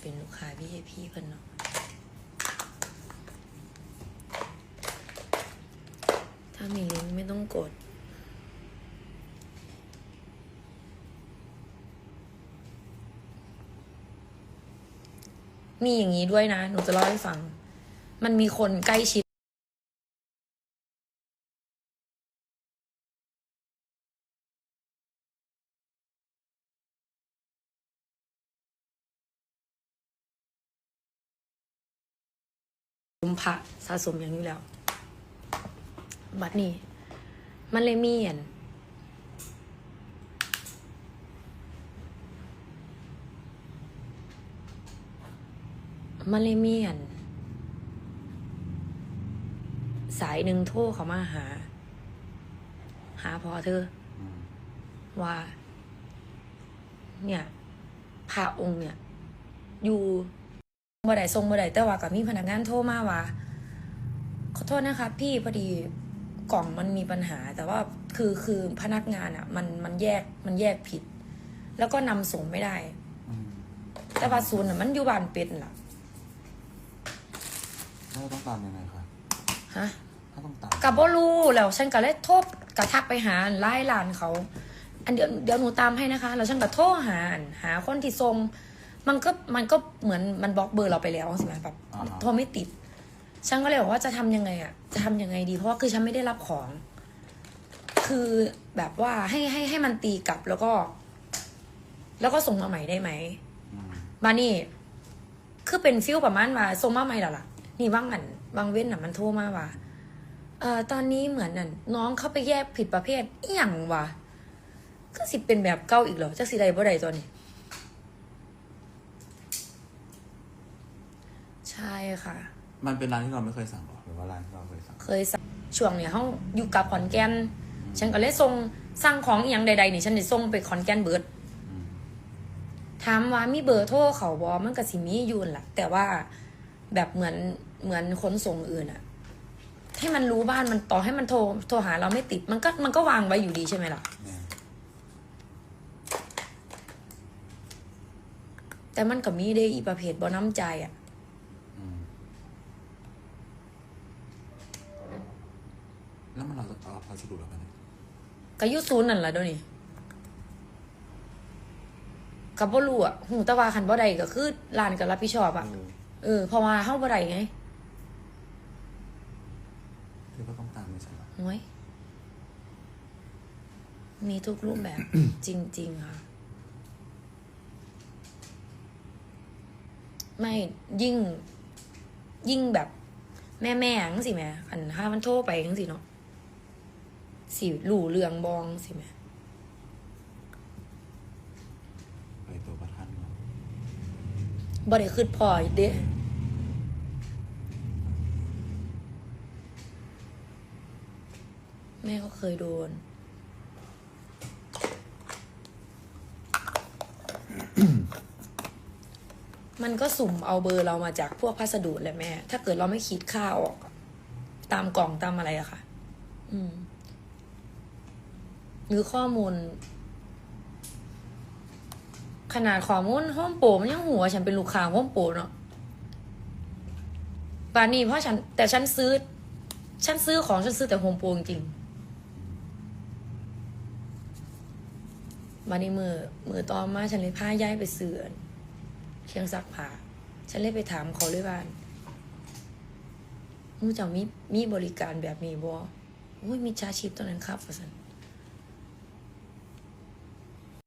เป็นลูกค้าพี่พี่เพิ่นเนาะถ้ามีลิงก์ไม่ต้องกดมีอย่างนี้ด้วยนะ หนูจะเล่าให้ฟัง มันมีคนใกล้ชิด มพระสะสมอย่างนี้แล้ว บัดนี้ มันเลยมีอันมันเลยมีอันสายหนึ่งโทรเขามาหา หาพอเธอ ว่า เนี่ยพระองค์เนี่ย อยู่ บ่ได้ทรงบ่ได้แต่ว่ากับมีพนักงานโทรมาว่าขอโทษนะคะ พี่พอดีกล่องมันมีปัญหา แต่ว่าคือคือพนักงานอะ มันมันแยกมันแยกผิด แล้วก็นำส่งไม่ได้อืมแต่ว่าศูนย์น่ะมันอยู่บ้านเป็ดล่ะแล้วต้องตามยังไงคะฮะถ้าต้องตามกับบ่รู้แล้วฉันก็เลยโทรกระทักไปหาไล่ลานเขา อันเดี๋ยวเดี๋ยวหนูตามให้นะคะ แล้วฉันก็โทรหาหาคนที่ส่ง มันก็มันก็เหมือนมันบล็อกเบอร์เราไปแล้วใช่ไหมแบบอ่าฮะ โทรไม่ติด ฉันก็เลยบอกว่าจะทำยังไงอะจะทำยังไงดี เพราะว่าคือฉันไม่ได้รับของ คือแบบว่าให้ให้ให้มันตีกลับแล้วก็ แล้วก็ส่งมาใหม่ได้ไหม อืมมานี่ คือเป็นฟิลประมาณว่าส่งมาใหม่แล้วล่ะ นี่ว่างอันบางเว้นน่ะมันโทรมาว่าเอ่อตอนนี้เหมือนนั่นน้องเข้าไปแยกผิดประเภทอหย่างวะก็สิเป็นแบบเก่าอีกเหรอจักสิใดบ่ใดตัวนี้ ใช่ค่ะ มันเป็นร้านที่เราไม่เคยสั่งหรอหรือว่าร้านที่เราเคยสั่ง เคยสั่งช่วงเนี่ยเขาอยู่กับขอนแก่นฉันก็เลยส่งสั่งของอหย่างใดๆนี่ฉันได้ส่งไปขอนแก่นเบิดอืมถามว่ามีเบอร์โทรเขาบอมันก็สิมีอยู่นั่นแหละแต่ว่าแบบเหมือนเหมือนขนส่งอื่นอะให้มันรู้บ้านมันต่อให้มันโทรโทรหาเราไม่ติด มันก็มันก็วางไว้อยู่ดีใช่ไหมล่ะเนี่ยแต่มันก็มีได้อีประเภทบ่น้ำใจอะ อืมแล้วมัน เราจะเอาพัสดุเราไปไหนก็อยุซูนย์นั่นแหละเดี๋ยวนี้กับบ่รู้อะหูแตะวาคันบ่ใดก็คือร้านก็รับผิดชอบอะเออเออเพราะว่าเฮาบ่ได้ไงเธอก็ต้องตามไม่ใช่เหรอโอ้ยมีทุกรูปแบบ จริง ๆ ค่ะ ไม่ยิ่ง ยิ่งแบบแม่แม่จังสิแม่อันห้ามันโทรไปจังสิเนาะ สิหลู่เรืองบองสิแม่ไปตัวประทันเนาะบ่ได้คืดพอเด้แม่ก็เคยโดน มันก็สุ่มเอาเบอร์เรามาจากพวกพัสดุแหละแม่ ถ้าเกิดเราไม่คิดค่าออก ตามกล่องตามอะไรอะค่ะ อืม หรือข้อมูล ขนาดข้อมูลห้องโปมันยังหัว ฉันเป็นลูกค้าห้องโปเนาะบานนี้เพราะฉัน แต่ฉันซื้อ ฉันซื้อของฉันซื้อแต่โฮมโปรจริงๆบานนี้มือมือต่อมาฉันเลยพาย้ายไปซื้อนเครื่องซักผ้าฉันเลยไปถามเขาเลยบ้านมูเจ้ามีมีบริการแบบนี้บ่โอ้ยมีชาชีพตัวนั้นครับว่าสัน